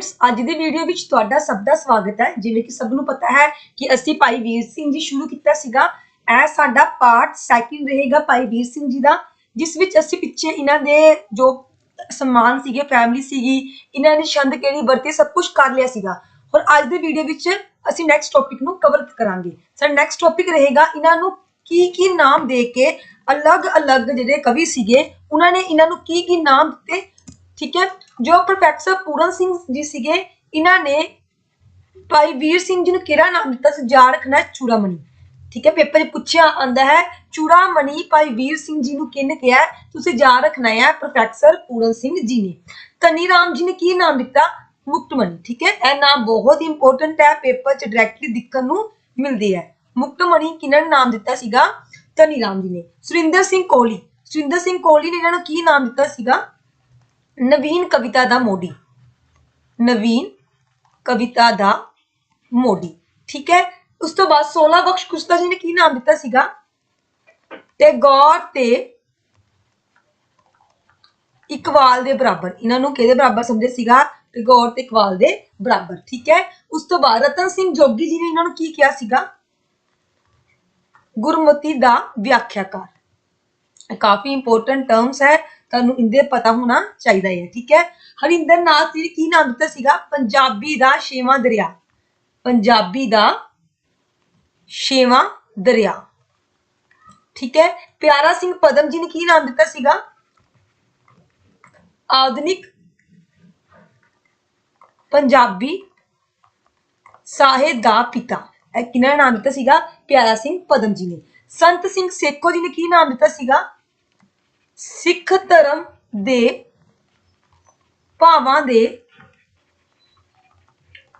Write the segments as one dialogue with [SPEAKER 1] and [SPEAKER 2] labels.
[SPEAKER 1] Friends ਅੱਜ ਦੀ video ਵਿੱਚ ਤੁਹਾਡਾ ਸਭ ਦਾ ਸਵਾਗਤ ਹੈ। ਜਿਵੇਂ ਕਿ ਸਭ ਨੂੰ ਪਤਾ ਹੈ ਕਿ ਅਸੀਂ ਭਾਈ ਵੀਰ ਸਿੰਘ ਜੀ ਸ਼ੁਰੂ ਕੀਤਾ ਸੀਗਾ। ਇਹ ਸਾਡਾ ਪਾਰਟ ਸੈਕਿੰਡ ਰਹੇਗਾ ਭਾਈ ਵੀਰ ਸਿੰਘ ਜੀ ਦਾ, ਜਿਸ ਵਿੱਚ ਅਸੀਂ ਪਿੱਛੇ ਇਹਨਾਂ ਦੇ ਜੋ ਸਨਮਾਨ ਸੀਗੇ ਫੈਮਿਲੀ ਸੀਗੀ, ਇਹਨਾਂ ਦੀ ਛੰਦ ਕਿਹੜੀ ਵਰਤੀ ਸਭ ਕੁਝ ਕਰ ਲਿਆ ਸੀਗਾ। ਹੁਣ ਅੱਜ ਦੇ ਵੀਡੀਓ ਵਿੱਚ ਅਸੀਂ ਨੈਕਸਟ ਟੌਪਿਕ ਨੂੰ ਕਵਰ ਕਰਾਂਗੇ। ਸਾਡਾ ਨੈਕਸਟ ਟੌਪਿਕ ਰਹੇਗਾ ਇਹਨਾਂ ਨੂੰ ਕੀ ਕੀ ਨਾਮ ਦੇ ਕੇ ਅਲੱਗ-ਅਲੱਗ ਜਿਹੜੇ ਕਵੀ ਸੀਗੇ, ਉਹਨਾਂ ਨੇ ਇਹਨਾਂ ਨੂੰ ਕੀ ਕੀ ਨਾਮ ਦਿੱਤੇ ਠੀਕ ਹੈ? ਜੋ ਪ੍ਰੋਫੈਸਰ ਪੂਰਨ ਸਿੰਘ ਜੀ ਸੀਗੇ, ਇਹਨਾਂ ਨੇ ਭਾਈ ਵੀਰ ਸਿੰਘ ਜੀ ਨੂੰ ਕਿਹੜਾ ਨਾਮ ਦਿੱਤਾ ਸੀ? ਜਾ ਰੱਖਣਾ ਚੂੜਾਮਣੀ। ਠੀਕ ਹੈ? ਪੇਪਰ 'ਚ ਪੁੱਛਿਆ ਆਂਦਾ ਹੈ, ਚੂੜਾਮਣੀ ਭਾਈ ਵੀਰ ਸਿੰਘ ਜੀ ਨੂੰ ਕਿਹਨੇ ਕਿਹਾ ਤੁਸੀਂ ਯਾਦ ਰੱਖਣਾ ਹੈ, ਪ੍ਰੋਫੈਸਰ ਪੂਰਨ ਸਿੰਘ ਜੀ ਨੇ। ਧਨੀ ਰਾਮ ਜੀ ਨੇ ਕੀ ਨਾਮ ਦਿੱਤਾ? ਮੁਕਤਮਣੀ ਠੀਕ ਹੈ? ਇਹ ਨਾਮ ਬਹੁਤ ਇੰਪੋਰਟੈਂਟ ਹੈ, ਪੇਪਰ 'ਚ ਡਾਇਰੈਕਟਲੀ ਦਿੱਕਣ ਨੂੰ ਮਿਲਦੀ ਹੈ। ਮੁਕਤਮਣੀ ਕਿਹਨਾਂ ਨੇ ਨਾਮ ਦਿੱਤਾ ਸੀਗਾ? ਧਨੀ ਰਾਮ ਜੀ ਨੇ। ਸੁਰਿੰਦਰ ਸਿੰਘ ਕੋਹਲੀ। ਸੁਰਿੰਦਰ ਸਿੰਘ ਕੋਹਲੀ ਨੇ ਇਹਨਾਂ ਨੂੰ ਕੀ ਨਾਮ ਦਿੱਤਾ ਸੀਗਾ? ਨਵੀਨ ਕਵਿਤਾ ਦਾ ਮੋਢੀ। ਨਵੀਨ ਕਵਿਤਾ ਦਾ ਮੋਢੀ। ਠੀਕ ਹੈ? ਉਸ ਤੋਂ ਬਾਅਦ 16 ਬਖਸ਼ ਕੁਸ਼ਤਾ ਜੀ ਨੇ ਕੀ ਨਾਮ ਦਿੱਤਾ ਸੀਗਾ? ਟੈਗੋਰ ਤੇ ਇਕਵਾਲ ਦੇ ਬਰਾਬਰ। ਇਹਨਾਂ ਨੂੰ ਕਿਹਦੇ ਬਰਾਬਰ ਸਮਝੇ ਸੀਗਾ? ਟੈਗੋਰ ਤੇ ਇਕਵਾਲ ਦੇ ਬਰਾਬਰ। ਠੀਕ ਹੈ? ਉਸ ਤੋਂ ਬਾਅਦ ਰਤਨ ਸਿੰਘ ਜੋਗੀ ਜੀ ਨੇ ਇਹਨਾਂ ਨੂੰ ਕੀ ਕਿਹਾ ਸੀਗਾ? ਗੁਰਮਤੀ ਦਾ ਵਿਆਖਿਆਕਾਰ। ਇਹ ਕਾਫੀ ਇੰਪੋਰਟੈਂਟ ਟਰਮਸ ਹੈ। ਤੁਹਾਨੂੰ ਇਹਦੇ ਪਤਾ ਹੋਣਾ ਚਾਹੀਦਾ ਹੈ, ਠੀਕ ਹੈ? ਹਰਿੰਦਰ ਨਾਥ ਜੀ ਨੇ ਕੀ ਨਾਮ ਦਿੱਤਾ ਸੀਗਾ? ਪੰਜਾਬੀ ਦਾ ਛੇਵਾਂ ਦਰਿਆ। ਪੰਜਾਬੀ ਦਾ ਛੇਵਾਂ ਦਰਿਆ। ਠੀਕ ਹੈ? ਪਿਆਰਾ ਸਿੰਘ ਪਦਮ ਜੀ ਨੇ ਕੀ ਨਾਮ ਦਿੱਤਾ ਸੀਗਾ? ਆਧੁਨਿਕ ਪੰਜਾਬੀ ਸਾਹਿਤ ਦਾ ਪਿਤਾ। ਇਹ ਕਿਹਨਾਂ ਨਾਮ ਦਿੱਤਾ ਸੀਗਾ? ਪਿਆਰਾ ਸਿੰਘ ਪਦਮ ਜੀ ਨੇ। ਸੰਤ ਸਿੰਘ ਸੇਖੋ ਜੀ ਨੇ ਕੀ ਨਾਮ ਦਿੱਤਾ ਸੀਗਾ? ਸਿੱਖ ਧਰਮ ਦੇ ਭਾਵਾਂ ਦੇ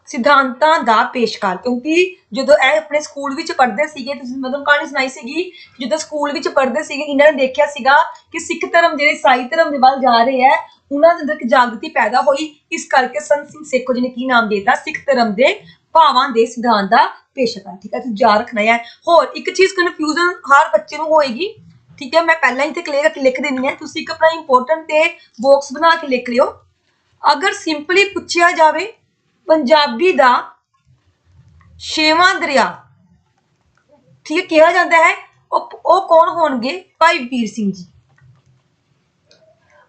[SPEAKER 1] ਸਿਧਾਂਤਾਂ ਦਾ ਪੇਸ਼ਕਾਰ ਕਿਉਂਕਿ ਜਦੋਂ ਇਹ ਆਪਣੇ ਸਕੂਲ ਵਿੱਚ ਪੜ੍ਹਦੇ ਸੀਗੇ, ਤੁਸੀਂ ਮਤਲਬ ਕਹਾਣੀ ਸੁਣਾਈ ਸੀਗੀ, ਜਦੋਂ ਸਕੂਲ ਵਿੱਚ ਪੜ੍ਹਦੇ ਸੀਗੇ, ਇਹਨਾਂ ਨੇ ਦੇਖਿਆ ਸੀਗਾ ਕਿ ਸਿੱਖ ਧਰਮ ਜਿਹੜੇ ਸਾਈ ਧਰਮ ਦੇ ਵੱਲ ਜਾ ਰਹੇ ਹੈ, ਉਹਨਾਂ ਦੇ ਅੰਦਰ ਇੱਕ ਜਾਗೃತಿ ਪੈਦਾ ਹੋਈ। ਇਸ ਕਰਕੇ ਸੰਤ ਸਿੰਘ ਸੇਖੋ ਜੀ ਨੇ ਕੀ ਨਾਮ ਦੇਤਾ? ਸਿੱਖ ਧਰਮ ਦੇ ਭਾਵਾਂ ਦੇ ਸਿਧਾਂਤ ਦਾ ਪੇਸ਼ਕਾਰ ਠੀਕ ਹੈ, ਤੁਸੀਂ ਯਾਦ ਰੱਖਣਾ ਹੈ। ਹੋਰ ਇੱਕ ਚੀਜ਼ ਕਨਫਿਊਜ਼ਨ ਹਰ ਬੱਚੇ ਨੂੰ ਹੋਏਗੀ। ਠੀਕ ਹੈ, ਮੈਂ ਪਹਿਲਾਂ ਹੀ ਤੇ ਕਲੀਅਰ ਲਿਖ ਦਿੰਦੀ ਹਾਂ। ਤੁਸੀਂ ਇੱਕ ਆਪਣਾ ਇੰਪੋਰਟੈਂਟ ਤੇ ਬਾਕਸ ਬਣਾ ਕੇ ਲਿਖ ਲਿਓ। ਅਗਰ ਸਿੰਪਲੀ ਪੁੱਛਿਆ ਜਾਵੇ, ਪੰਜਾਬੀ ਦਾ ਛੇਵਾਂ ਦਰਿਆ, ਠੀਕ ਹੈ, ਕਿਹਾ ਜਾਂਦਾ ਹੈ, ਉਹ ਉਹ ਕੌਣ ਹੋਣਗੇ? ਭਾਈ ਵੀਰ ਸਿੰਘ ਜੀ।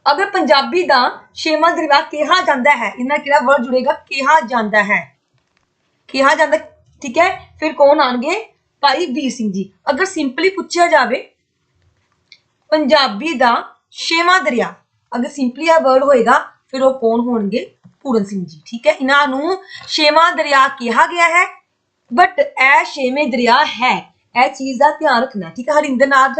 [SPEAKER 1] ਅਗਰ ਪੰਜਾਬੀ ਦਾ ਛੇਵਾਂ ਦਰਿਆ ਕਿਹਾ ਜਾਂਦਾ ਹੈ, ਇਹਨਾਂ ਕਿਹੜਾ ਵਰਡ ਜੁੜੇਗਾ? ਕਿਹਾ ਜਾਂਦਾ ਹੈ। ਕਿਹਾ ਜਾਂਦਾ, ਠੀਕ ਹੈ, ਫਿਰ ਕੌਣ ਆਣਗੇ? ਭਾਈ ਵੀਰ ਸਿੰਘ ਜੀ। ਅਗਰ ਸਿੰਪਲੀ ਪੁੱਛਿਆ ਜਾਵੇ ਪੰਜਾਬੀ ਦਾ ਛੇਵਾਂ ਦਰਿਆ। ਅਗਰ ਸਿੰਪਲੀ ਆ ਵਰਡ ਹੋਏਗਾ, ਫਿਰ ਉਹ ਕੌਣ ਹੋਣਗੇ? ਪੂਰਨ ਸਿੰਘ ਜੀ, ਠੀਕ ਹੈ? ਇਹਨਾਂ ਨੂੰ ਛੇਵਾਂ ਦਰਿਆ ਕਿਹਾ ਗਿਆ ਹੈ ਬਟ ਇਹ ਛੇਵੇਂ ਦਰਿਆ ਹੈ। ਇਹ ਚੀਜ਼ ਦਾ ਧਿਆਨ ਰੱਖਣਾ, ਠੀਕ ਹੈ? ਹਰਿੰਦਰਨਾਥ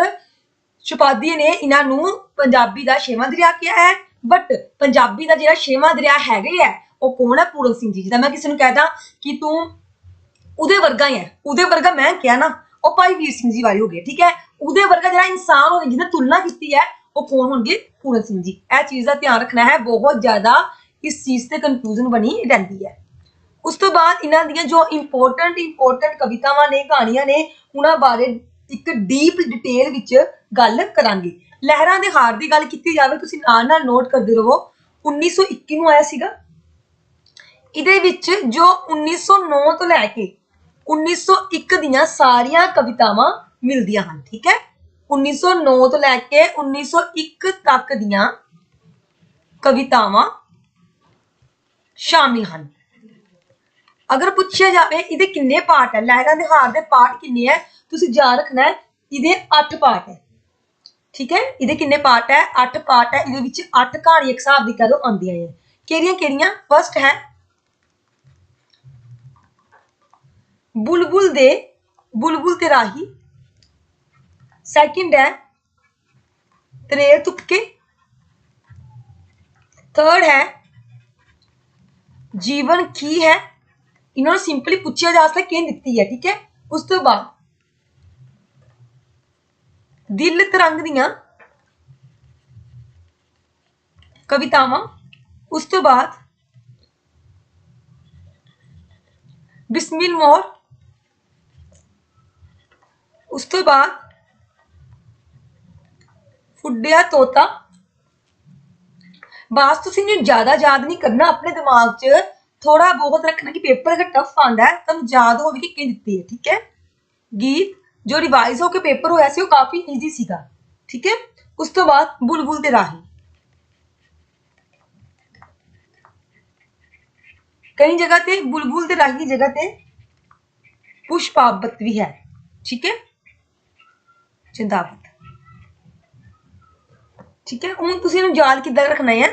[SPEAKER 1] ਸ਼ੁਪਾਦੀ ਨੇ ਇਹਨਾਂ ਨੂੰ ਪੰਜਾਬੀ ਦਾ ਛੇਵਾਂ ਦਰਿਆ ਕਿਹਾ ਹੈ ਬਟ ਪੰਜਾਬੀ ਦਾ ਜਿਹੜਾ ਛੇਵਾਂ ਦਰਿਆ ਹੈਗੇ ਹੈ ਉਹ ਕੌਣ ਹੈ? ਪੂਰਨ ਸਿੰਘ ਜੀ। ਜਿਹਦਾ ਮੈਂ ਕਿਸੇ ਨੂੰ ਕਹਦਾ ਕਿ ਤੂੰ ਉਹਦੇ ਵਰਗਾ ਹੀ ਹੈ। ਉਹਦੇ ਵਰਗਾ ਮੈਂ ਕਿਹਾ ਨਾ, ਉਹ ਭਾਈ ਵੀਰ ਸਿੰਘ ਜੀ ਵਾਲੀ ਹੋ ਗਏ ਠੀਕ ਹੈ? ਉਹਦੇ ਵਰਗਾ ਜਿਹੜਾ ਇਨਸਾਨ ਹੋਵੇ, ਜਿਹਨੇ ਤੁਲਨਾ ਕੀਤੀ ਹੈ, ਉਹ ਕੌਣ ਹੋਣਗੇ? ਪੂਰਨ ਸਿੰਘ ਜੀ। ਇਹ ਚੀਜ਼ ਦਾ ਧਿਆਨ ਰੱਖਣਾ ਹੈ। ਬਹੁਤ ਜ਼ਿਆਦਾ ਇਸ ਚੀਜ਼ ਤੇ ਕਨਫਿਊਜ਼ਨ ਬਣੀ ਰਹਿੰਦੀ ਹੈ। ਉਸ ਤੋਂ ਬਾਅਦ ਇਹਨਾਂ ਦੀਆਂ ਜੋ ਇੰਪੋਰਟੈਂਟ ਇੰਪੋਰਟੈਂਟ ਕਵਿਤਾਵਾਂ ਨੇ, ਕਹਾਣੀਆਂ ਨੇ, ਉਹਨਾਂ ਬਾਰੇ ਇੱਕ ਡੀਪ ਡਿਟੇਲ ਵਿੱਚ ਗੱਲ ਕਰਾਂਗੇ। ਲਹਿਰਾਂ ਦੇ ਹਾਰ ਦੀ ਗੱਲ ਕੀਤੀ ਜਾਵੇ, ਤੁਸੀਂ ਨਾਲ ਨਾਲ ਨੋਟ ਕਰਦੇ ਰਹੋ। 1921 ਨੂੰ ਆਇਆ ਸੀਗਾ। ਇਹਦੇ ਵਿੱਚ ਜੋ 1909 ਤੋਂ ਲੈ ਕੇ 1901 ਦੀਆਂ ਸਾਰੀਆਂ ਕਵਿਤਾਵਾਂ ਮਿਲਦੀਆਂ ਹਨ, ਠੀਕ ਹੈ? 1909 ਤੋਂ ਲੈ ਕੇ 1901 ਤੱਕ ਦੀਆਂ ਕਵਿਤਾਵਾਂ ਸ਼ਾਮਿਲ ਹਨ। ਅਗਰ ਪੁੱਛਿਆ ਜਾਵੇ, ਇਹਦੇ ਕਿੰਨੇ ਪਾਰਟ ਹੈ? ਲਹਿਰਾਂ ਦੇ ਹਾਰ ਦੇ ਪਾਰਟ ਕਿੰਨੇ ਹੈ? ਤੁਸੀਂ ਯਾਦ ਰੱਖਣਾ ਹੈ, ਇਹਦੇ 8 ਪਾਰਟ ਹੈ। ਠੀਕ ਹੈ? ਇਹਦੇ ਕਿੰਨੇ ਪਾਰਟ ਹੈ? 8 ਪਾਰਟ ਹੈ, ਇਹਦੇ ਵਿੱਚ 8 ਕਹਾਣੀ ਇੱਕ ਹਿਸਾਬ ਦੀ ਕਦੋਂ ਆਉਂਦੀਆਂ ਹੈ ਕਿਹੜੀਆਂ ਕਿਹੜੀਆਂ? ਫਸਟ ਹੈ, ਬੁਲਬੁਲ ਦੇ, ਬੁਲਬੁਲ ਤੇ ਰਾਹੀ ਸੈਕਿੰਡ ਹੈ ਤਰੇਰ ਤੁਪਕੇ ਥਰਡ ਹੈ ਜੀਵਨ ਕੀ ਹੈ ਇਹਨਾਂ ਨੂੰ ਸਿੰਪਲੀ ਪੁੱਛਿਆ ਜਾ ਸਕਦਾ ਕਿਹਨ ਦਿੱਤੀ ਹੈ ਠੀਕ ਹੈ ਉਸ ਤੋਂ ਬਾਅਦ ਦਿਲ ਤਰੰਗ ਦੀਆਂ ਕਵਿਤਾਵਾਂ ਉਸ ਤੋਂ ਬਾਅਦ ਬਿਸਮਿਲ ਮੋਰ ਉਸ ਤੋਂ ਬਾਅਦ ਫੁੱਡਿਆ ਤੋਤਾ ਬਾਸ ਤੁਸੀਂ ਨੇ ਜ਼ਿਆਦਾ ਯਾਦ ਨਹੀਂ ਕਰਨਾ ਆਪਣੇ ਦਿਮਾਗ 'ਚ ਥੋੜਾ ਬਹੁਤ ਰੱਖਣਾ ਕਿ ਪੇਪਰ ਅਗਰ ਟਫ ਆਂਦਾ ਹੈ ਤੁਹਾਨੂੰ ਯਾਦ ਹੋਵੇ ਕਿ ਕੀ ਦਿੱਤੀ ਹੈ ਠੀਕ ਹੈ ਗੀਤ ਜੋ ਰਿਵਾਈਜ਼ ਹੋ ਕੇ ਪੇਪਰ ਹੋਇਆ ਸੀ ਉਹ ਕਾਫੀ ਈਜ਼ੀ ਸੀਗਾ ਠੀਕ ਹੈ ਉਸ ਤੋਂ ਬਾਅਦ ਬੁਲਬੁਲ ਦੇ ਰਾਹੀ ਕਈ ਜਗ੍ਹਾ ਤੇ ਬੁਲਬੁਲ ਦੇ ਰਾਹੀ ਦੀ ਜਗ੍ਹਾ ਤੇ ਪੁਸ਼ਪਾਵਤ ਵੀ ਹੈ ਠੀਕ ਹੈ ਚਿੰਤਾਵਤ ਠੀਕ ਹੈ? ਹੁਣ ਤੁਸੀਂ ਇਹਨੂੰ ਯਾਦ ਕਿੱਦਾਂ ਰੱਖਣਾ ਹੈ?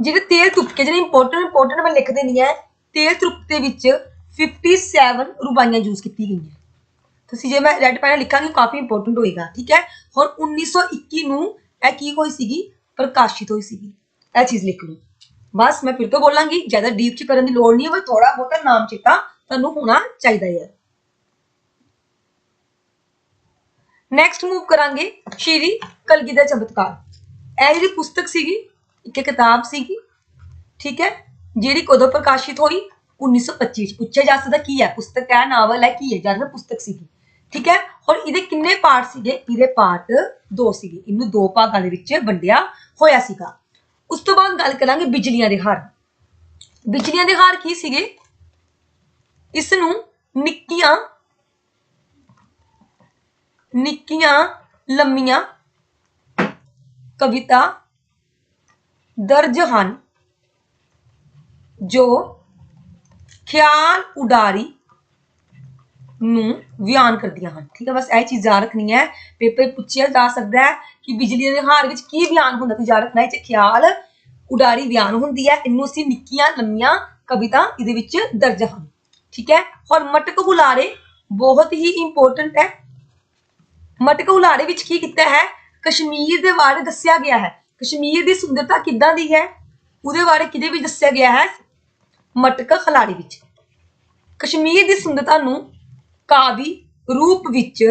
[SPEAKER 1] ਜਿਹੜੇ ਤੇਲ ਤੁਪਕੇ, ਜਿਹੜੇ ਇੰਪੋਰਟੈਂਟ ਇੰਪੋਰਟੈਂਟ ਮੈਂ ਲਿਖ ਦੇਣੀ ਹੈ, ਤੇਲ ਤੁਪਕੇ ਵਿੱਚ 57 ਰੁਬਾਈਆਂ ਯੂਜ਼ ਕੀਤੀ ਗਈਆਂ। ਤੁਸੀਂ ਜੇ ਮੈਂ ਰੈੱਡ ਪੈਨ ਲਿਖਾਂਗੀ ਕਾਫੀ ਇੰਪੋਰਟੈਂਟ ਹੋਏਗਾ, ਠੀਕ ਹੈ? ਹੋਰ 1921 ਨੂੰ ਇਹ ਕੀ ਹੋਈ ਸੀਗੀ? ਪ੍ਰਕਾਸ਼ਿਤ ਹੋਈ ਸੀਗੀ। ਇਹ ਚੀਜ਼ ਲਿਖ ਲਓ। ਬਸ ਮੈਂ ਫਿਰ ਤੋਂ ਬੋਲਾਂਗੀ, ਜ਼ਿਆਦਾ ਡੀਪ ਚ ਕਰਨ ਦੀ ਲੋੜ ਨਹੀਂ ਹੈ, ਬਸ ਥੋੜਾ ਬਹੁਤਾ ਨਾਮ ਚੇਤਾ ਤੁਹਾਨੂੰ ਹੋਣਾ ਚਾਹੀਦਾ ਹੈ। ਨੈਕਸਟ ਮੂਵ ਕਰਾਂਗੇ ਸ਼੍ਰੀ ਕਲਗੀ ਦਾ ਚਮਤਕਾਰ। ਇਹ ਜਿਹੜੀ ਪੁਸਤਕ ਸੀਗੀ, ਇੱਕ ਕਿਤਾਬ ਸੀਗੀ, ਠੀਕ ਹੈ, ਜਿਹੜੀ ਕਦੋਂ ਪ੍ਰਕਾਸ਼ਿਤ ਹੋਈ? 1925 ਚ ਪੁੱਛਿਆ ਜਾ ਸਕਦਾ ਕੀ ਹੈ? ਪੁਸਤਕ ਹੈ, ਨਾਵਲ ਹੈ, ਕੀ ਹੈ? ਜਦ ਪੁਸਤਕ ਸੀਗੀ, ਠੀਕ ਹੈ ਔਰ ਇਹਦੇ ਕਿੰਨੇ ਪਾਰਟ ਸੀਗੇ? ਇਹਦੇ ਪਾਰਟ ਦੋ ਸੀਗੇ। ਇਹਨੂੰ ਦੋ ਭਾਗਾਂ ਦੇ ਵਿੱਚ ਵੰਡਿਆ ਹੋਇਆ ਸੀਗਾ। ਉਸ ਤੋਂ ਬਾਅਦ ਗੱਲ ਕਰਾਂਗੇ ਬਿਜਲੀਆਂ ਦੇ ਹਾਰ। ਬਿਜਲੀਆਂ ਦੇ ਹਾਰ ਕੀ ਸੀਗੇ? ਇਸ ਨੂੰ ਨਿੱਕੀਆਂ ਨਿੱਕੀਆਂ, ਲੰਮੀਆਂ ਕਵਿਤਾ ਦਰਜ ਹਨ, ਜੋ ਖਿਆਲ ਉਡਾਰੀ ਨੂੰ ਬਿਆਨ ਕਰਦੀਆਂ ਹਨ। ਠੀਕ ਹੈ, ਬਸ ਇਹ ਚੀਜ਼ ਯਾਦ ਰੱਖਣੀ ਹੈ। ਪੇਪਰ ਪੁੱਛਿਆ ਜਾ ਸਕਦਾ ਹੈ ਕਿ ਬਿਜਲੀ ਦੇ ਹਾਰ ਵਿੱਚ ਕੀ ਬਿਆਨ ਹੁੰਦਾ ਤੁਸੀਂ ਯਾਦ ਰੱਖਣਾ ਹੈ। ਇਹ 'ਚ ਖਿਆਲ ਉਡਾਰੀ ਬਿਆਨ ਹੁੰਦੀ ਹੈ, ਇਹਨੂੰ ਅਸੀਂ ਨਿੱਕੀਆਂ, ਲੰਮੀਆਂ ਕਵਿਤਾ ਇਹਦੇ ਵਿੱਚ ਦਰਜ ਹਨ। ਠੀਕ ਹੈ, ਔਰ ਮਟਕ ਹੁਲਾਰੇ ਬਹੁਤ ਹੀ ਇੰਪੋਰਟੈਂਟ ਹੈ। ਮਟਕ ਹੁਲਾਰੇ ਵਿੱਚ ਕੀ ਕੀਤਾ ਹੈ? ਕਸ਼ਮੀਰ ਦੇ ਬਾਰੇ ਦੱਸਿਆ ਗਿਆ ਹੈ। ਕਸ਼ਮੀਰ ਦੀ ਸੁੰਦਰਤਾ ਕਿੱਦਾਂ ਦੀ ਹੈ? ਉਹਦੇ ਬਾਰੇ ਕਿਹਦੇ ਵਿੱਚ ਦੱਸਿਆ ਗਿਆ ਹੈ? ਮਟਕ ਖਿਲਾੜੀ ਵਿੱਚ। ਕਸ਼ਮੀਰ ਦੀ ਸੁੰਦਰਤਾ ਨੂੰ ਕਾਵੀ ਰੂਪ ਵਿੱਚ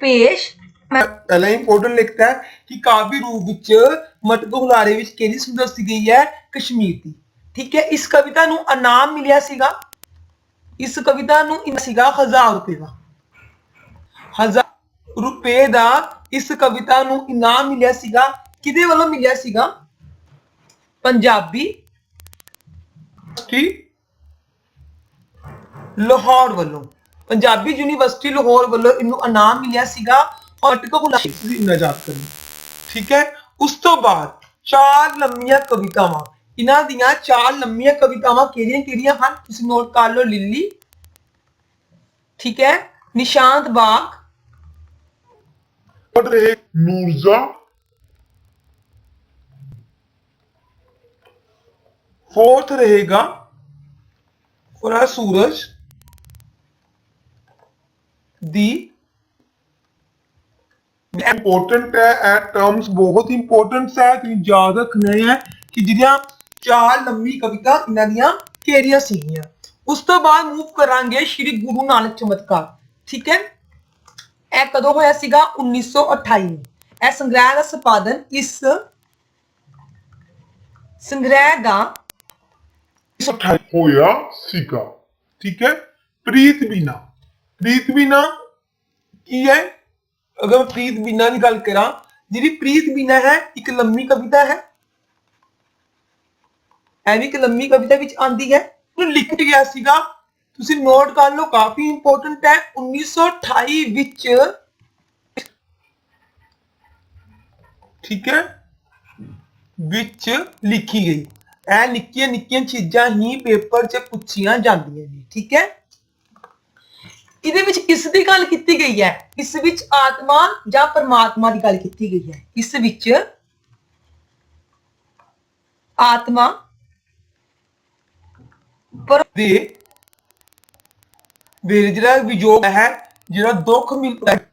[SPEAKER 1] ਪੇਸ਼
[SPEAKER 2] ਪਹਿਲਾਂ ਇੰਪੋਰਟੈਂਟ ਲਿਖਤਾ ਹੈ ਕਿ ਕਾਵੀ ਰੂਪ ਵਿੱਚ ਮਟਕ ਹੁਲਾਰੇ ਵਿੱਚ ਕਿਹਦੀ ਸੁੰਦਰ ਸੀ ਗਈ ਹੈ? ਕਸ਼ਮੀਰ ਦੀ। ਠੀਕ ਹੈ, ਇਸ ਕਵਿਤਾ ਨੂੰ ਇਨਾਮ ਮਿਲਿਆ ਸੀਗਾ। ਇਸ ਕਵਿਤਾ ਨੂੰ ਇਨਾਮ ਸੀਗਾ 1000 ਰੁਪਏ ਦਾ। 1000 ਰੁਪਏ ਦਾ ਇਸ ਕਵਿਤਾ ਨੂੰ ਇਨਾਮ ਮਿਲਿਆ ਸੀਗਾ। ਕਿਹਦੇ ਵੱਲੋਂ ਮਿਲਿਆ ਸੀਗਾ? ਪੰਜਾਬੀ ਕੀ ਲਾਹੌਰ ਵੱਲੋਂ। ਪੰਜਾਬੀ ਯੂਨੀਵਰਸਿਟੀ ਲਾਹੌਰ ਵੱਲੋਂ ਇਹਨੂੰ ਇਨਾਮ ਮਿਲਿਆ ਸੀਗਾ ਔਰ ਟਿਕੋ ਯਾਦ ਕਰਨੀ। ਠੀਕ ਹੈ? ਉਸ ਤੋਂ ਬਾਅਦ ਚਾਰ ਲੰਮੀਆਂ ਕਵਿਤਾਵਾਂ। ਇਹਨਾਂ ਦੀਆਂ ਚਾਰ ਲੰਮੀਆਂ ਕਵਿਤਾਵਾਂ ਕਿਹੜੀਆਂ ਕਿਹੜੀਆਂ ਹਨ? ਤੁਸੀਂ ਨੋਟ ਕਰ ਲਓ ਲਿੱਲੀ। ਠੀਕ ਹੈ? ਨਿਸ਼ਾਂਤ ਬਾਗ।
[SPEAKER 3] पढ़ रहे नूरजा
[SPEAKER 2] फोर्थ रहेगा और है सूरज दी
[SPEAKER 3] इंपॉर्टेंट है ਇਹ ਟਰਮਸ
[SPEAKER 2] ਬਹੁਤ ਇੰਪੋਰਟੈਂਟ ਹੈ ਤੁਸੀਂ ਯਾਦ ਰੱਖਣਾ ਹੈ ਕਿ ਜਿਹੜੀਆਂ ਚਾਰ ਲੰਮੀ ਕਵਿਤਾ ਇਹਨਾਂ ਦੀਆਂ ਕਿਹੜੀਆਂ ਸੀਗੀਆਂ ਉਸ ਤੋਂ ਬਾਅਦ ਮੂਵ ਕਰਾਂਗੇ ਸ਼੍ਰੀ ਗੁਰੂ ਨਾਨਕ ਚਮਤਕਾਰ ਠੀਕ ਹੈ ਇਹ ਕਦੋਂ ਹੋਇਆ ਸੀਗਾ? 1928 ਨੂੰ ਇਹ ਸੰਗ੍ਰਹਿ ਦਾ ਸੰਪਾਦਨ ਇਸ ਸੰਗ੍ਰਹਿ ਦਾ
[SPEAKER 3] ਇਕੱਠਾ ਹੋਇਆ ਸੀਗਾ। ਠੀਕ ਹੈ? ਪ੍ਰੀਤ ਬਿਨਾ।
[SPEAKER 2] ਪ੍ਰੀਤ ਬਿਨਾ ਕੀ ਹੈ? ਅਗਰ ਮੈਂ ਪ੍ਰੀਤ ਬਿਨਾ ਦੀ ਗੱਲ ਕਰਾਂ, ਜਿਹੜੀ ਪ੍ਰੀਤ ਬਿਨਾ ਹੈ, ਇੱਕ ਲੰਮੀ ਕਵਿਤਾ ਹੈ। ਐਵੇਂ ਇੱਕ ਲੰਮੀ ਕਵਿਤਾ ਵਿੱਚ ਆਂਦੀ ਹੈ। ਉਹਨੂੰ ਲਿਖ ਗਿਆ ਸੀਗਾ ਤੁਸੀਂ ਨੋਟ ਕਰ ਲਓ, ਕਾਫੀ ਇੰਪੋਰਟੈਂਟ ਹੈ 1928 ਵਿੱਚ ਠੀਕ ਹੈ, ਵਿੱਚ ਲਿਖੀ ਗਈ। ਇਹ ਨਿੱਕੀਆਂ ਨਿੱਕੀਆਂ ਚੀਜ਼ਾਂ ਹੀ ਪੇਪਰ 'ਚ ਪੁੱਛੀਆਂ ਜਾਂਦੀਆਂ ਨੇ, ਠੀਕ ਹੈ? ਇਹਦੇ ਵਿੱਚ ਕਿਸ ਦੀ ਗੱਲ ਕੀਤੀ ਗਈ ਹੈ? ਇਸ ਵਿੱਚ ਆਤਮਾ ਜਾਂ ਪਰਮਾਤਮਾ ਦੀ ਗੱਲ ਕੀਤੀ ਗਈ ਹੈ? ਇਸ ਵਿੱਚ? ਆਤਮਾ ਪਰ ਦੇ ਦੇ ਜਿਹੜਾ ਵਿਜੋਗ ਹੈ, ਜਿਹੜਾ ਦੁੱਖ ਮਿਲਦਾ ਹੈ।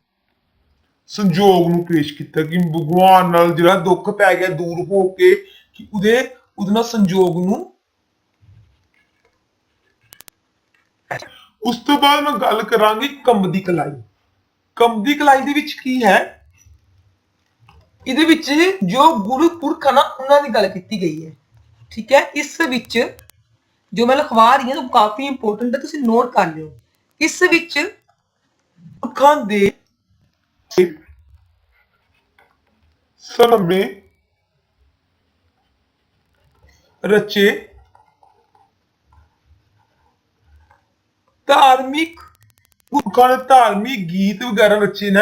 [SPEAKER 3] ਸੰਜੋਗ ਨੂੰ ਪੇਸ਼ ਕੀਤਾ ਕਿ ਭਗਵਾਨ ਨਾਲ ਜਿਹੜਾ ਦੁੱਖ ਪੈ ਗਿਆ, ਦੂਰ ਹੋ ਕੇ
[SPEAKER 2] ਕਿ ਉਹਦੇ ਉਹਦੇ ਨਾਲ ਸੰਜੋਗ ਨੂੰ
[SPEAKER 3] ਉਸ ਤੋਂ ਬਾਅਦ ਮੈਂ ਗੱਲ ਕਰਾਂਗੀ
[SPEAKER 2] ਕੰਬ ਦੀ ਕਲਾਈ। ਕੰਬ ਦੀ ਕਲਾਈ ਦੇ ਵਿੱਚ ਕੀ ਹੈ? ਇਹਦੇ ਵਿੱਚ ਜੋ ਗੁਰੂ ਪੁਰਖ ਹਨ ਉਹਨਾਂ ਦੀ ਗੱਲ ਕੀਤੀ ਗਈ ਹੈ। ਠੀਕ ਹੈ? ਇਸ ਵਿੱਚ ਜੋ ਮੈਂ ਲਿਖਵਾ ਰਹੀ ਹਾਂ, ਉਹ ਕਾਫੀ ਇੰਪੋਰਟੈਂਟ ਹੈ, ਤੁਸੀਂ ਨੋਟ ਕਰ ਲਿਓ। ਇਸ ਵਿੱਚ ਅੱਖਾਂ ਦੇ
[SPEAKER 3] ਸਮੇਂ
[SPEAKER 1] ਰਚੇ ਧਾਰਮਿਕ
[SPEAKER 2] ਪੁਰਖਾਂ ਨੇ ਧਾਰਮਿਕ ਗੀਤ ਵਗੈਰਾ ਰਚੇ ਨੇ,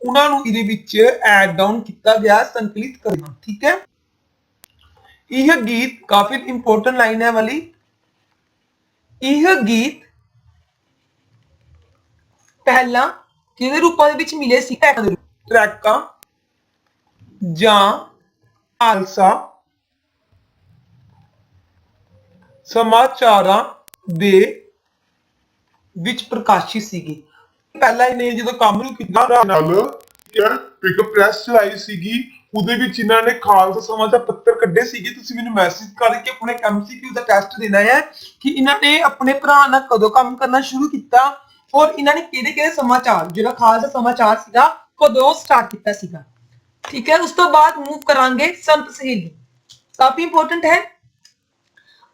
[SPEAKER 1] ਉਹਨਾਂ ਨੂੰ ਇਹਦੇ ਵਿੱਚ ਐਡ ਡਾਊਨ ਕੀਤਾ ਗਿਆ, ਸੰਕਲਿਤ ਕਰਨਾ ਠੀਕ ਹੈ? ਇਹ ਗੀਤ ਕਾਫੀ ਇੰਪੋਰਟੈਂਟ ਲਾਈਨ ਹੈ ਵਾਲੀ। ਇਹ ਗੀਤ ਪਹਿਲਾਂ ਕਿਹਦੇ ਰੂਪਾਂ ਦੇ ਵਿੱਚ ਮਿਲੇ ਸੀ? ਟਰੈਕਾਂ ਦੇ ਰੂਪ। ਟਰੈਕਾਂ ਜਾਂ ਖਾਲਸਾ। ਸਮਾਚਾਰਾਂ ਦੇ ਵਿੱਚ ਪ੍ਰਕਾਸ਼ਿਤ ਸੀਗੇ। ਪਹਿਲਾਂ ਇਹਨੇ ਜਦੋਂ ਕੰਮ ਨੂੰ ਕੀਤਾ,
[SPEAKER 2] ਨਾਲ ਨਾਲ ਇੱਕ ਪ੍ਰੈਸ ਚਲਾਈ ਸੀਗੀ, ਉਹਦੇ ਵਿੱਚ ਇਹਨਾਂ ਨੇ ਖਾਲਸਾ ਸਮਾਜ ਪੱਤਰ ਕੱਢੇ ਸੀਗੇ।
[SPEAKER 1] ਤੁਸੀਂ ਮੈਨੂੰ ਮੈਸੇਜ ਕਰਕੇ ਆਪਣੇ ਐਮਸੀਕਿਊ ਦਾ ਟੈਸਟ ਦੇਣਾ ਹੈ ਕਿ ਇਹਨਾਂ ਨੇ ਆਪਣੇ ਭਰਾ ਨਾਲ ਕਦੋਂ ਕੰਮ ਕਰਨਾ ਸ਼ੁਰੂ ਕੀਤਾ ਔਰ ਇਹਨਾਂ ਨੇ ਕਿਹੜੇ ਕਿਹੜੇ ਸਮਾਚਾਰ, ਜਿਹੜਾ ਖਾਲਸਾ ਸਮਾਚਾਰ ਸੀਗਾ, ਕਦੋਂ ਸਟਾਰਟ ਕੀਤਾ ਸੀਗਾ। ਠੀਕ ਹੈ, ਉਸ ਤੋਂ ਬਾਅਦ ਮੂਵ ਕਰਾਂਗੇ ਸੰਤ ਸਹੇਲੀ। ਕਾਫੀ ਇੰਪੋਰਟੈਂਟ ਹੈ।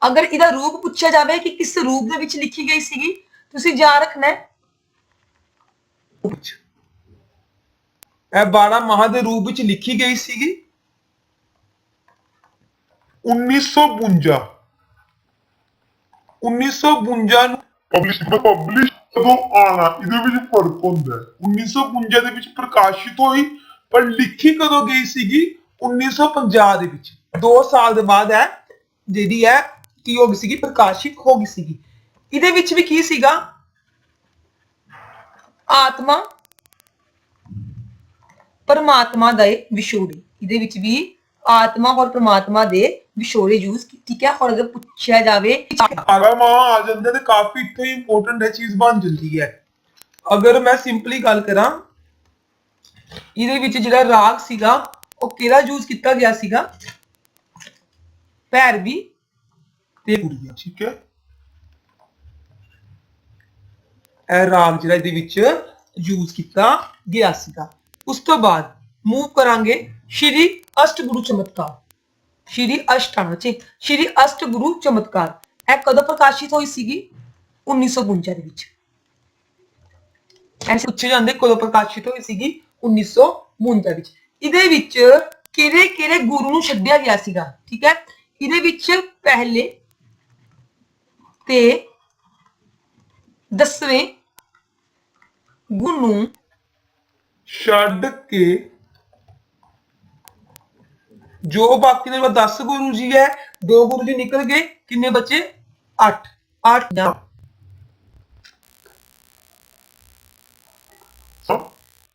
[SPEAKER 1] ਅਗਰ ਇਹਦਾ ਰੂਪ ਪੁੱਛਿਆ ਜਾਵੇ ਕਿ ਕਿਸ ਰੂਪ ਦੇ ਵਿੱਚ ਲਿਖੀ ਗਈ ਸੀਗੀ, ਤੁਸੀਂ ਯਾਦ ਰੱਖਣਾ ਹੈ। ਇਹ 12 ਮਹਾ ਦੇ ਰੂਪ ਵਿੱਚ ਲਿਖੀ ਗਈ ਸੀਗੀ।
[SPEAKER 2] 1952
[SPEAKER 1] 1952 ਨੂੰ
[SPEAKER 2] ਪਬਲਿਸ਼ ਪਬਲਿਸ਼ ਕਦੋਂ ਆਣਾ ਇਹਦੇ ਵਿੱਚ ਫ਼ਰਕ ਹੁੰਦਾ ਹੈ। 1952 ਦੇ ਵਿੱਚ ਪ੍ਰਕਾਸ਼ਿਤ ਹੋਈ,
[SPEAKER 1] ਪਰ ਲਿਖੀ ਕਦੋਂ ਗਈ ਸੀਗੀ? 1950 ਦੇ ਵਿੱਚ। 2 ਸਾਲ ਦੇ ਬਾਅਦ ਹੈ, ਜਿਹੜੀ ਹੈ, ਕੀ ਹੋ ਗਈ ਸੀਗੀ? ਪ੍ਰਕਾਸ਼ਿਤ ਹੋ ਗਈ ਸੀਗੀ। ਇਹਦੇ ਵਿੱਚ ਵੀ ਕੀ ਸੀਗਾ? ਆਤਮਾ, ਪਰਮਾਤਮਾ ਦਾ ਇਹ ਵਿਛੋੜੇ। ਇਹਦੇ ਵਿੱਚ ਵੀ ਆਤਮਾ ਔਰ ਪਰਮਾਤਮਾ ਦੇ ਵਿਛੋੜੇ ਯੂਜ਼ ਠੀਕ ਹੈ ਔਰ ਅਗਰ ਪੁੱਛਿਆ ਜਾਵੇ
[SPEAKER 2] ਆਗਾ ਮਾਂ ਆ
[SPEAKER 1] ਜਾਂਦੇ ਤੇ ਕਾਫੀ ਇੱਥੇ ਇੰਪੋਰਟੈਂਟ ਹੈ ਚੀਜ਼ ਬਣ ਜਾਂਦੀ ਹੈ ਅਗਰ ਮੈਂ ਸਿੰਪਲੀ ਗੱਲ ਕਰਾਂ ਇਹਦੇ ਵਿੱਚ ਜਿਹੜਾ ਰਾਗ ਸੀਗਾ ਉਹ ਕਿਹੜਾ ਯੂਜ਼ ਕੀਤਾ ਗਿਆ ਸੀਗਾ ਭੈਰਵੀ ਤੇ ਗੁੜੀਆ
[SPEAKER 2] ਠੀਕ ਹੈ
[SPEAKER 1] ਇਹ ਰਾਗ ਜਿਹੜਾ ਇਹਦੇ ਵਿੱਚ ਯੂਜ਼ ਕੀਤਾ ਗਿਆ ਸੀਗਾ ਉਸ ਤੋਂ ਬਾਅਦ ਮੂਵ ਕਰਾਂਗੇ ਸ਼੍ਰੀ ਅਸ਼ਟਗੁਰੂ ਚਮਤਕਾਰ। ਸ਼੍ਰੀ ਅਸ਼ਟਾਣਾ ਚ ਸ਼੍ਰੀ ਅਸ਼ਟਗੁਰੂ ਚਮਤਕਾਰ। ਇਹ ਕਦੋਂ ਪ੍ਰਕਾਸ਼ਿਤ ਹੋਈ ਸੀਗੀ? 1952 ਦੇ ਵਿੱਚ। ਐਸੇ ਪੁੱਛੇ ਜਾਂਦੇ ਕਦੋਂ ਪ੍ਰਕਾਸ਼ਿਤ ਹੋਈ ਸੀਗੀ? 1952 ਵਿੱਚ। ਇਹਦੇ ਵਿੱਚ ਕਿਹੜੇ ਕਿਹੜੇ ਗੁਰੂ ਨੂੰ ਛੱਡਿਆ ਗਿਆ ਸੀਗਾ? ਠੀਕ ਹੈ? ਇਹਦੇ ਵਿੱਚ ਪਹਿਲੇ ਤੇ ਦਸਵੇਂ ਗੁਰੂ ਨੂੰ
[SPEAKER 2] ਛੱਡ ਕੇ
[SPEAKER 1] ਜੋ ਬਾਕੀ ਦੇ 10 ਗੁਰੂ ਜੀ ਹੈ ਦੋ ਗੁਰੂ ਜੀ ਨਿਕਲ ਗਏ ਕਿੰਨੇ ਬੱਚੇ? 8 8 ਜਾਂ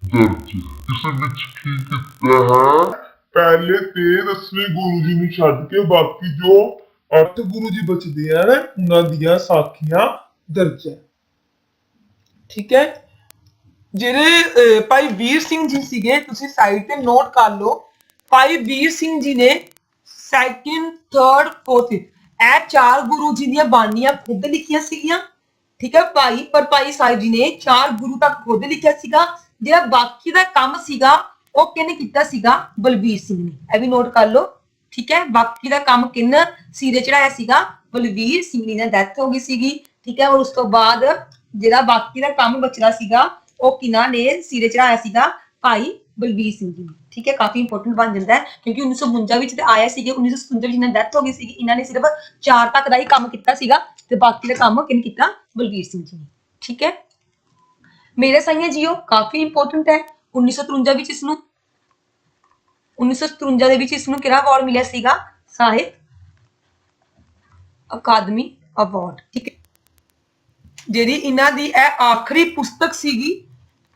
[SPEAKER 4] ਦਰਜ ਇਸ ਵਿੱਚ ਕੀ ਕੀਤਾ ਹੈ?
[SPEAKER 2] ਪਹਿਲੇ ਤੇ ਦਸਵੇਂ ਗੁਰੂ ਜੀ ਨੂੰ ਛੱਡ ਕੇ ਬਾਕੀ ਜੋ ਅੱਠ ਗੁਰੂ ਜੀ ਬਚਦੇ ਆ ਉਹਨਾਂ ਦੀਆਂ ਸਾਖੀਆਂ ਦਰਜ ਹੈ।
[SPEAKER 1] ਠੀਕ ਹੈ? ਜਿਹੜੇ ਭਾਈ ਵੀਰ ਸਿੰਘ ਜੀ ਸੀਗੇ ਤੁਸੀਂ ਸਾਈਡ ਤੇ ਨੋਟ ਕਰ ਲਓ ਭਾਈ ਵੀਰ ਸਿੰਘ ਜੀ ਨੇ ਸੈਕਿੰਡ ਥਰਡ ਫੋਰਥ ਇਹ ਚਾਰ ਗੁਰੂ ਜੀ ਦੀਆਂ ਬਾਣੀਆਂ ਖੁਦ ਲਿਖੀਆਂ ਸੀਗੀਆਂ, ਠੀਕ ਹੈ ਭਾਈ, ਪਰ ਭਾਈ ਸਾਹਿਬ ਜੀ ਨੇ ਚਾਰ ਗੁਰੂ ਤੱਕ ਖੁਦ ਲਿਖਿਆ ਸੀਗਾ, ਜਿਹੜਾ ਬਾਕੀ ਦਾ ਕੰਮ ਸੀਗਾ, ਉਹ ਕਿਹਨੇ ਕੀਤਾ ਸੀਗਾ? ਬਲਬੀਰ ਸਿੰਘ ਨੇ। ਇਹ ਵੀ ਨੋਟ ਕਰ ਲਓ, ਠੀਕ ਹੈ, ਬਾਕੀ ਦਾ ਕੰਮ ਕਿੰਨ ਸਿਰੇ ਚੜਾਇਆ ਸੀਗਾ? ਬਲਬੀਰ ਸਿੰਘ ਜੀ ਦੀ ਡੈਥ ਹੋ ਗਈ ਸੀਗੀ, ਠੀਕ ਹੈ, ਔਰ ਉਸ ਤੋਂ ਬਾਅਦ ਜਿਹੜਾ ਬਾਕੀ ਦਾ ਕੰਮ ਬਚਦਾ ਸੀਗਾ, ਉਹ ਕਿਨਾਂ ਨੇ ਸਿਰੇ ਚੜਾਇਆ ਸੀਗਾ? ਭਾਈ ਬਲਬੀਰ ਸਿੰਘ ਜੀ। ਠੀਕ ਹੈ, ਕਾਫੀ ਇੰਪੋਰਟੈਂਟ ਬਣ ਜਾਂਦਾ ਹੈ, ਕਿਉਂਕਿ 1952 ਵਿੱਚ ਤੇ ਆਇਆ ਸੀਗੇ 1957 ਵਿੱਚ ਇਹਨਾਂ ਡੈਥ ਹੋ ਗਈ ਸੀਗੀ, ਇਹਨਾਂ ਨੇ ਸਿਰਫ ਚਾਰ ਤੱਕ ਦਾ ਹੀ ਕੰਮ ਕੀਤਾ ਸੀਗਾ ਤੇ ਬਾਕੀ ਦਾ ਕੰਮ ਕਿਨ ਕੀਤਾ? ਬਲਬੀਰ ਸਿੰਘ ਜੀ ਨੇ। ਠੀਕ ਹੈ? ਮੇਰੇ ਸਾਈਆਂ ਜੀਓ, ਕਾਫੀ ਇੰਪੋਰਟੈਂਟ ਹੈ। 1953 ਵਿੱਚ ਇਸ ਨੂੰ 1957 ਦੇ ਵਿੱਚ ਇਸ ਨੂੰ ਕਿਹੜਾ ਅਵਾਰਡ ਮਿਲਿਆ ਸੀਗਾ? ਸਾਹਿਤ ਅਕਾਦਮੀ ਅਵਾਰਡ ਠੀਕ ਹੈ। ਜਿਹੜੀ ਇਹਨਾਂ ਦੀ ਇਹ ਆਖਰੀ ਪੁਸਤਕ ਸੀਗੀ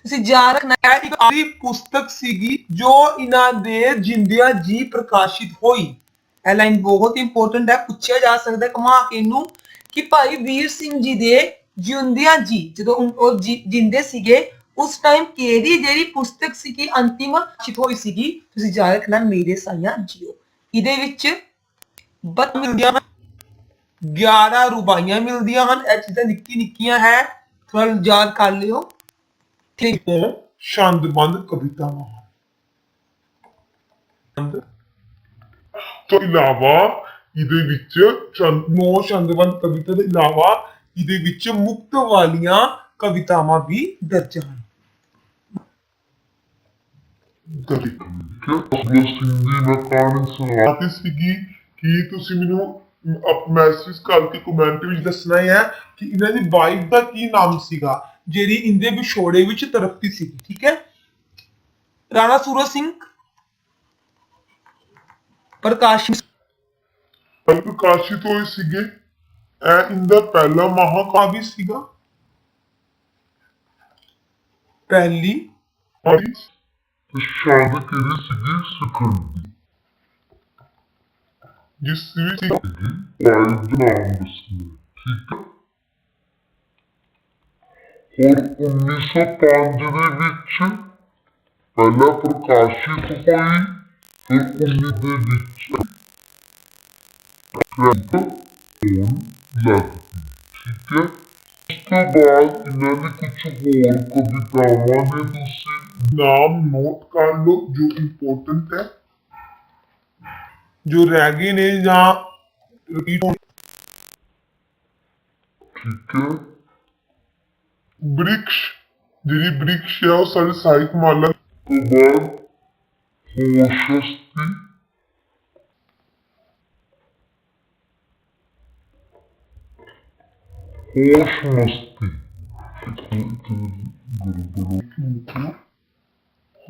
[SPEAKER 1] ਤੁਸੀਂ ਯਾਦ ਰੱਖਣਾ ਹੈ ਇੱਕ ਆਖਰੀ ਪੁਸਤਕ ਸੀਗੀ ਜੋ ਇਹਨਾਂ ਦੇ ਜਿੰਦਿਆਂ ਜੀ ਪ੍ਰਕਾਸ਼ਿਤ ਹੋਈ। ਇਹ ਲਾਈਨ ਬਹੁਤ ਇੰਪੋਰਟੈਂਟ ਹੈ, ਪੁੱਛਿਆ ਜਾ ਸਕਦਾ ਹੈ ਕੇ ਇਹਨੂੰ ਕਿ ਭਾਈ ਵੀਰ ਸਿੰਘ ਜੀ ਦੇ ਜਿਉਂਦਿਆਂ ਜੀ, ਜਦੋਂ ਉਹ ਜਿੰਦੇ ਸੀਗੇ, ਉਸ ਟਾਈਮ ਕਿਹੜੀ ਜਿਹੜੀ ਪੁਸਤਕ ਸੀਗੀ, ਅੰਤਿਮ ਪ੍ਰਕਾਸ਼ਿਤ ਹੋਈ ਸੀਗੀ, ਤੁਸੀਂ ਯਾਦ ਰੱਖਣਾ ਮੇਰੇ ਸਾਈਆਂ ਜੀਓ। ਇਹਦੇ ਵਿੱਚ ਬਤ ਮਿਲਦੀਆਂ 11 ਰੁਬਾਈਆਂ ਮਿਲਦੀਆਂ ਹਨ, ਇਹ ਚੀਜ਼ਾਂ ਨਿੱਕੀ ਨਿੱਕੀਆਂ ਹੈ ਥੋੜਾ ਯਾਦ ਕਰ ਲਿਓ। ਠੀਕ
[SPEAKER 2] ਤੋਂ ਛੰਦਬੰਦ ਕਵਿਤਾਵਾਂ ਛੰਦ। ਤੋਂ ਇਲਾਵਾ ਇਹਦੇ ਵਿੱਚ ਛੰਦ, ਨੌ ਛੰਦਬੰਦ ਕਵਿਤਾ ਦੇ ਇਲਾਵਾ ਇਹਦੇ ਵਿੱਚ ਮੁਕਤ ਵਾਲੀਆਂ
[SPEAKER 1] ਕਵਿਤਾਵਾਂ ਵੀ ਦਰਜ ਹਨ।
[SPEAKER 2] ਸੀਗੀ ਕਿ ਤੁਸੀਂ ਮੈਨੂੰ
[SPEAKER 3] ਮੈਸੇਜ ਕਰਕੇ ਕਮੈਂਟ ਵਿੱਚ
[SPEAKER 1] ਦੱਸਣਾ ਹੈ ਕਿ ਇਹਨਾਂ ਦੀ ਵਾਈਫ ਦਾ ਕੀ ਨਾਮ ਸੀਗਾ। ਜਿਹੜੀ ਇੰਦੇ ਵਿਛੋੜੇ ਵਿੱਚ ਤੜਪਦੀ ਸੀ ਠੀਕ ਹੈ? ਰਾਣਾ ਸੂਰਜ ਸਿੰਘ ਪ੍ਰਕਾਸ਼
[SPEAKER 3] ਪ੍ਰਕਾਸ਼ਿਤ ਹੋਏ ਸੀਗੇ। ਇਹ ਇੰਦਾ ਪਹਿਲਾ ਮਹਾਕਾਵਿ ਸੀਗਾ।
[SPEAKER 1] ਪਹਿਲੀ।
[SPEAKER 4] ਸੀਗੀ?
[SPEAKER 3] ਜਿਸ ਵਿੱਚ
[SPEAKER 4] ਸੀਗੀ। ਵਾਈਫ ਦਾ ਨਾਮ ਠੀਕ ਹੈ? ਹੋਰ 1905 ਦੇ ਵਿੱਚ ਪਹਿਲਾ ਪ੍ਰਕਾਸ਼ਿਤ ਹੋਈ, ਫਿਰ 19 ਦੇ ਵਿੱਚ ਪ੍ਰੰਤ ਹੋਣ ਲੱਗ ਪਈ ਠੀਕ ਹੈ? ਉਸ ਤੋਂ ਬਾਅਦ ਇਹਨਾਂ ਨੇ ਕੁਝ ਹੋਰ ਕਵਿਤਾਵਾਂ ਨੇ, ਤੁਸੀਂ
[SPEAKER 3] ਨਾਮ ਨੋਟ ਕਰ ਲਓ, ਜੋ ਇੰਪੋਰਟੈਂਟ ਹੈ।
[SPEAKER 1] ਜੋ ਰਹਿ ਗਏ ਨੇ ਜਾਂ ਰਿਪੀਟ
[SPEAKER 4] ਠੀਕ ਹੈ?
[SPEAKER 3] ਬ੍ਰਿਕਸ਼, ਜਿਹੜੀ ਬ੍ਰਿਕਸ਼ ਹੈ ਉਹ ਸਾਡੇ ਸਾਹਿਤ ਮਾਲਾ
[SPEAKER 4] ਤੋਂ ਬਾਅਦ ਹੋਸ਼ਸਤੀ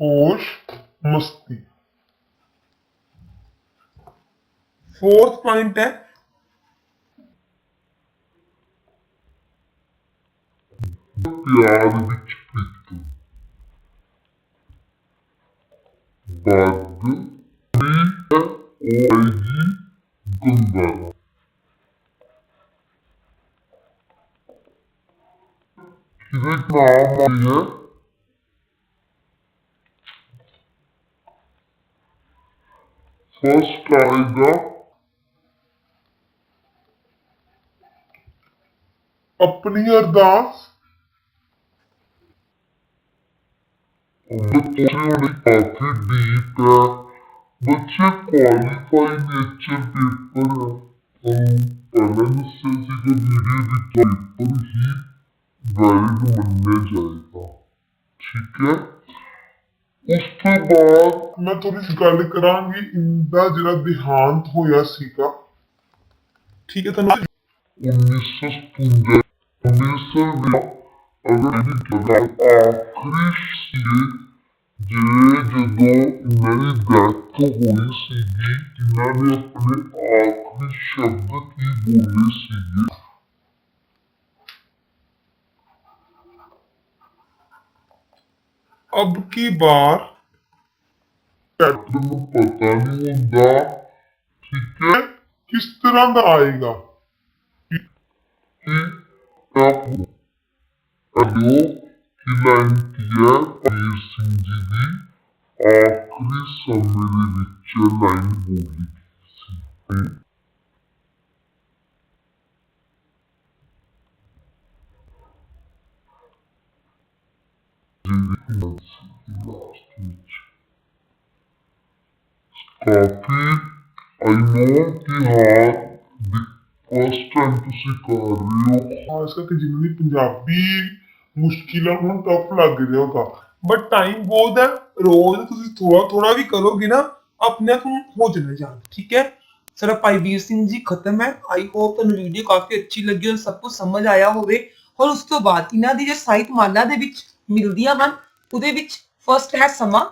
[SPEAKER 4] ਹੋਸ਼
[SPEAKER 3] ਹੋਸ਼ ਮਸਤੀ।
[SPEAKER 1] ਫੋਰਥ ਪੁਆਇੰਟ ਹੈ
[SPEAKER 4] ਪਿਆਰ ਵਿੱਚ ਪ੍ਰੀਤ ਬੱਦ ਵੀ ਹੋਏਗੀ ਗੰਗਾ ਕਿਹਦੇ ਨਾਮ ਆਈ ਹੈ ਫਸਟ ਆਏਗਾ
[SPEAKER 3] ਆਪਣੀ ਅਰਦਾਸ
[SPEAKER 4] ਬੱਚੇ ਹੋਣੇ ਕਾਫੀ ਡੀਪ ਹੈ ਬੱਚੇ ਕੁਆਲੀਫਾਈ ਨੇਚਰ ਪੇਪਰ ਪਹਿਲਾਂ ਦੱਸਿਆ ਸੀ ਕਿ ਵੀਡੀਓ ਵਿੱਚ ਪੇਪਰ ਹੀ ਵੈਲਿਡ ਮੰਨਿਆ ਜਾਏਗਾ ਠੀਕ ਹੈ ਉਸ ਤੋਂ ਬਾਅਦ
[SPEAKER 3] ਮੈਂ ਥੋੜੀ ਜਿਹੀ ਗੱਲ ਕਰਾਂਗੀ ਇੰਦਾ ਜਿਹੜਾ ਦੇਹਾਂਤ ਹੋਇਆ ਸੀਗਾ
[SPEAKER 1] ਠੀਕ ਹੈ ਤੁਹਾਨੂੰ
[SPEAKER 4] 1957 ਅੰਮ੍ਰਿਤਸਰ ਵਿੱਚ ਅਗਰ ਇਹ ਜਗ੍ਹਾ ਆਖਰੀ ਸੀ ਜਿਹੜੇ ਜਦੋਂ ਇਹਨਾਂ ਦੀ ਡੈਥ ਹੋਈ ਸੀਗੀ ਇਹਨਾਂ ਨੇ ਆਪਣੇ ਆਖਰੀ ਸ਼ਬਦ ਕੀ ਬੋਲੇ ਸੀਗੇ?
[SPEAKER 1] ਅਬ ਕੀ ਬਾਰ?
[SPEAKER 4] ਕੈਪਟਨ ਨੂੰ ਪਤਾ ਨਹੀਂ ਹੁੰਦਾ ਠੀਕ ਹੈ?
[SPEAKER 3] ਕਿਸ ਤਰ੍ਹਾਂ ਦਾ ਆਏਗਾ?
[SPEAKER 4] ਕਿ? ਆਪ ਅਡੋ ਕੀ ਲਾਈਨ ਕੀ ਹੈ ਵੀਰ ਸਿੰਘ ਜੀ ਦੀ ਆਖਰੀ ਸਮੇਂ ਦੇ ਵਿੱਚ ਲਾਈਨ ਬੋਲੀ ਸੀ ਜਿਹਦੀ ਲਾਸਟ ਵਿੱਚ ਕਾਫੀ ਆਈ ਨੋ ਕਿ ਹਾਂ ਦੀ ਫਸਟ ਟਾਈਮ ਤੁਸੀਂ ਕਰ ਰਹੇ ਹੋ
[SPEAKER 3] ਖਾਸ ਕਰਕੇ ਜਿਨ੍ਹਾਂ ਦੀ ਪੰਜਾਬੀ ਮੁਸ਼ਕਿਲ ਆ ਟਫ ਲੱਗ ਰਿਹਾ ਹੋਗਾ
[SPEAKER 1] ਬਟ ਟਾਈਮ ਬਹੁਤ ਹੈ, ਰੋਜ਼ ਤੁਸੀਂ ਥੋੜਾ ਥੋੜਾ ਵੀ ਕਰੋਗੇ ਨਾ, ਆਪਣੇ ਆਪ ਨੂੰ ਹੋ ਜਾਣਾ ਜਾਣ। ਠੀਕ ਹੈ? ਸਰ, ਭਾਈ ਵੀਰ ਸਿੰਘ ਜੀ, ਖਤਮ ਹੈ। ਆਈ ਹੋਪ ਤੁਹਾਨੂੰ ਵੀਡੀਓ ਕਾਫੀ ਅੱਛੀ ਲੱਗੀ ਔਰ ਸਭ ਕੁਝ ਸਮਝ ਆਇਆ ਹੋਵੇ। ਔਰ ਉਸ ਤੋਂ ਬਾਅਦ ਇਹਨਾਂ ਦੀ ਜੋ ਸਾਹਿਤ ਮਾਲਾ ਦੇ ਵਿੱਚ ਮਿਲਦੀਆਂ ਹਨ, ਉਹਦੇ ਵਿੱਚ ਫਰਸਟ ਹੈ ਸਮਾਂ।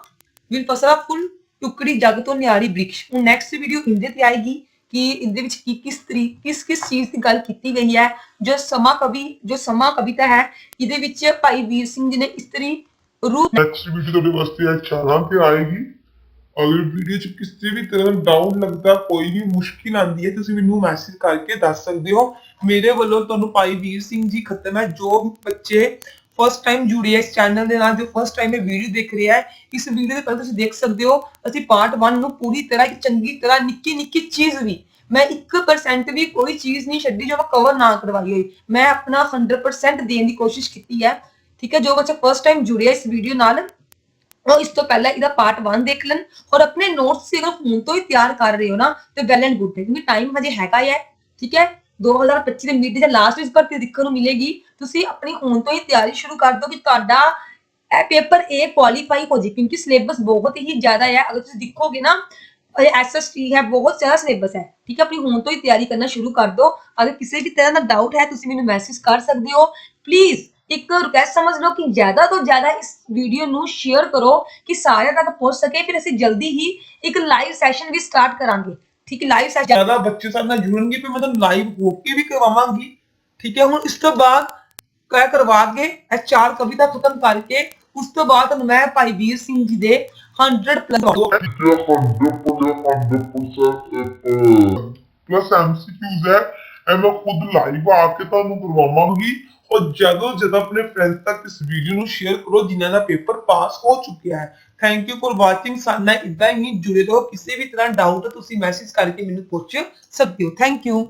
[SPEAKER 1] ਵਿਲ ਪਸਰਾ ਫੁੱਲ, ਟੁਕੜੀ ਜਗ ਤੋਂ ਨਿਆਰੀ ਬ੍ਰਿਕਸ਼। ਹੁਣ ਨੈਕਸਟ ਵੀਡੀਓ ਇਹਦੇ ਤੇ ਆਏਗੀ। ਕਿ ਇਹਦੇ ਵਿੱਚ ਕੀ, ਕਿਸ ਤਰੀ, ਕਿਸ ਕਿਸ ਚੀਜ਼ ਦੀ ਗੱਲ ਕੀਤੀ ਗਈ ਹੈ, ਜੋ ਸਮਾਂ ਕਵੀ, ਜੋ ਸਮਾਂ ਕਵਿਤਾ ਹੈ, ਇਹਦੇ ਵਿੱਚ ਭਾਈ ਵੀਰ ਸਿੰਘ ਜੀ ਨੇ ਇਸਤਰੀ ਰੂਪ
[SPEAKER 3] ਨੈਕਸਟ ਵੀਡੀਓ ਤੁਹਾਡੇ ਵਾਸਤੇ ਇਹ ਚਾਰਾਂ ਤੇ ਆਏਗੀ। ਅਗਰ ਵੀਡੀਓ 'ਚ ਕਿਸੇ ਵੀ ਤਰ੍ਹਾਂ ਦਾ ਡਾਊਟ ਲੱਗਦਾ, ਕੋਈ ਵੀ ਮੁਸ਼ਕਿਲ ਆਂਦੀ ਹੈ, ਤੁਸੀਂ ਮੈਨੂੰ ਮੈਸੇਜ ਕਰਕੇ ਦੱਸ ਸਕਦੇ ਹੋ। ਮੇਰੇ ਵੱਲੋਂ ਤੁਹਾਨੂੰ ਭਾਈ ਵੀਰ ਸਿੰਘ ਜੀ ਖਤਮ ਹੈ। ਜੋ ਬੱਚੇ ਫਸਟ ਟਾਈਮ ਜੁੜੇ ਹੈ ਇਸ ਚੈਨਲ ਦੇ ਨਾਲ, ਜੋ ਫਸਟ ਟਾਈਮ ਇਹ ਵੀਡੀਓ ਦੇਖ ਰਿਹਾ ਹੈ, ਇਸ ਵੀਡੀਓ ਦੇ ਪਹਿਲਾਂ ਤੁਸੀਂ ਦੇਖ ਸਕਦੇ ਹੋ, ਅਸੀਂ ਪਾਰਟ 1 ਨੂੰ ਪੂਰੀ ਤਰ੍ਹਾਂ ਇੱਕ ਚੰਗੀ ਤਰ੍ਹਾਂ ਨਿੱਕੀ ਨਿੱਕੀ ਚੀਜ਼ ਵੀ, ਮੈਂ 1% ਵੀ ਕੋਈ ਚੀਜ਼ ਨਹੀਂ ਛੱਡੀ ਜੋ ਮੈਂ ਕਵਰ ਨਾ ਕਰਵਾਈ ਹੋਈ। ਮੈਂ ਆਪਣਾ 100% ਦੇਣ ਦੀ ਕੋਸ਼ਿਸ਼ ਕੀਤੀ ਹੈ, ਠੀਕ ਹੈ, ਜੋ ਬੱਚਾ ਫਸਟ ਟਾਈਮ ਜੁੜਿਆ ਇਸ ਵੀਡੀਓ ਨਾਲ, ਉਹ ਇਸ ਤੋਂ ਪਹਿਲਾਂ ਇਹਦਾ ਪਾਰਟ 1 ਦੇਖ ਲੈਣ, ਔਰ ਆਪਣੇ ਨੋਟਸ ਅਗਰ ਹੁਣ ਤੋਂ ਹੀ ਤਿਆਰ ਕਰ ਰਹੇ ਹੋ ਨਾ, ਤੇ ਵੈਲ ਐਂਡ ਗੁੱਡ ਹੈ, ਕਿਉਂਕਿ ਟਾਈਮ ਹਜੇ ਹੈਗਾ ਹੀ ਹੈ, ਠੀਕ ਹੈ 2025 ਦੇ ਮਿਡ ਜਾਂ ਲਾਸਟ ਵਿੱਚ ਭਰਤੀ ਦੇਖਣ ਨੂੰ ਮਿਲੇਗੀ। ਤੁਸੀਂ ਆਪਣੀ ਹੁਣ ਤੋਂ ਹੀ ਤਿਆਰੀ ਸ਼ੁਰੂ ਕਰ ਦਿਓ ਕਿ ਤੁਹਾਡਾ ਇਹ ਪੇਪਰ A ਕੁਆਲੀਫਾਈ ਹੋ ਜੇ, ਕਿਉਂਕਿ ਸਿਲੇਬਸ ਬਹੁਤ ਹੀ ਜ਼ਿਆਦਾ ਹੈ। ਅਗਰ ਤੁਸੀਂ ਦੇਖੋਗੇ ਨਾ
[SPEAKER 1] ਐਸਐਸਟੀ ਹੈ, ਬਹੁਤ ਜ਼ਿਆਦਾ ਸਿਲੇਬਸ ਹੈ। ਠੀਕ ਹੈ, ਆਪਣੀ ਹੁਣ ਤੋਂ ਹੀ ਤਿਆਰੀ ਕਰਨਾ ਸ਼ੁਰੂ ਕਰ ਦਿਓ। ਅਗਰ ਕਿਸੇ ਵੀ ਤਰ੍ਹਾਂ ਦਾ ਡਾਊਟ ਹੈ, ਤੁਸੀਂ ਮੈਨੂੰ ਮੈਸੇਜ ਕਰ ਸਕਦੇ ਹੋ। ਪਲੀਜ਼ ਇੱਕ ਰਿਕਵੈਸਟ ਸਮਝ ਲਓ ਕਿ ਜ਼ਿਆਦਾ ਤੋਂ ਜ਼ਿਆਦਾ ਇਸ ਵੀਡੀਓ ਨੂੰ ਸ਼ੇਅਰ ਕਰੋ, ਕਿ ਸਾਰਿਆਂ ਤੱਕ ਪਹੁੰਚ ਸਕੇ। ਫਿਰ ਅਸੀਂ ਜਲਦੀ ਹੀ ਇੱਕ ਲਾਈਵ ਸੈਸ਼ਨ ਵੀ ਸਟਾਰਟ ਕਰਾਂਗੇ। ਠੀਕ ਹੈ ਲਾਈਵ ਸੈਸ਼ਨ
[SPEAKER 2] ਜ਼ਿਆਦਾ ਬੱਚੇ ਸਾਡੇ ਨਾਲ ਜੁੜਨਗੇ ਫਿਰ ਮੈਂ ਤੁਹਾਨੂੰ ਲਾਈਵ ਹੋ ਕੇ ਵੀ ਕਰਵਾਵਾਂਗੀ। ਠੀਕ ਹੈ ਹੁਣ ਇਸ ਤੋਂ ਬਾਅਦ ਕਹਿ ਕਰਵਾ ਕੇ ਇਹ ਚਾਰ ਕਵਿਤਾ ਖਤਮ ਕਰਕੇ ਉਸ ਤੋਂ ਬਾਅਦ ਤੁਹਾਨੂੰ ਮੈਂ ਭਾਈ ਵੀਰ ਸਿੰਘ ਜੀ ਦੇ 100 ਪਲੱਸ
[SPEAKER 4] ਠੀਕ ਹੈ 100% 100%
[SPEAKER 3] ਪਲੱਸ ਐਮਸੀਕਿਊਜ਼ ਹੈ ਇਹ ਮੈਂ ਖੁਦ ਲਾਈਵ ਆ ਕੇ ਤੁਹਾਨੂੰ ਕਰਵਾਵਾਂਗੀ।
[SPEAKER 2] ਔਰ ਜਦੋਂ ਜਦੋਂ ਆਪਣੇ ਫਰੈਂਡਸ ਤੱਕ ਇਸ ਵੀਡੀਓ ਨੂੰ ਸ਼ੇਅਰ ਕਰੋ, ਜਿਨ੍ਹਾਂ ਦਾ ਪੇਪਰ ਪਾਸ ਹੋ ਚੁੱਕਿਆ ਹੈ। ਥੈਂਕ ਯੂ ਫॉर ਵਾਚਿੰਗ ਸਾਡਾ ਇਦਾਂ ਹੀ ਜੁੜੇ ਰਹੋ। ਕਿਸੇ ਵੀ ਤਰ੍ਹਾਂ ਡਾਊਟ ਤੁਸੀਂ ਮੈਸੇਜ ਕਰਕੇ ਮੈਨੂੰ ਪੁੱਛ ਸਕਦੇ ਹੋ। Thank you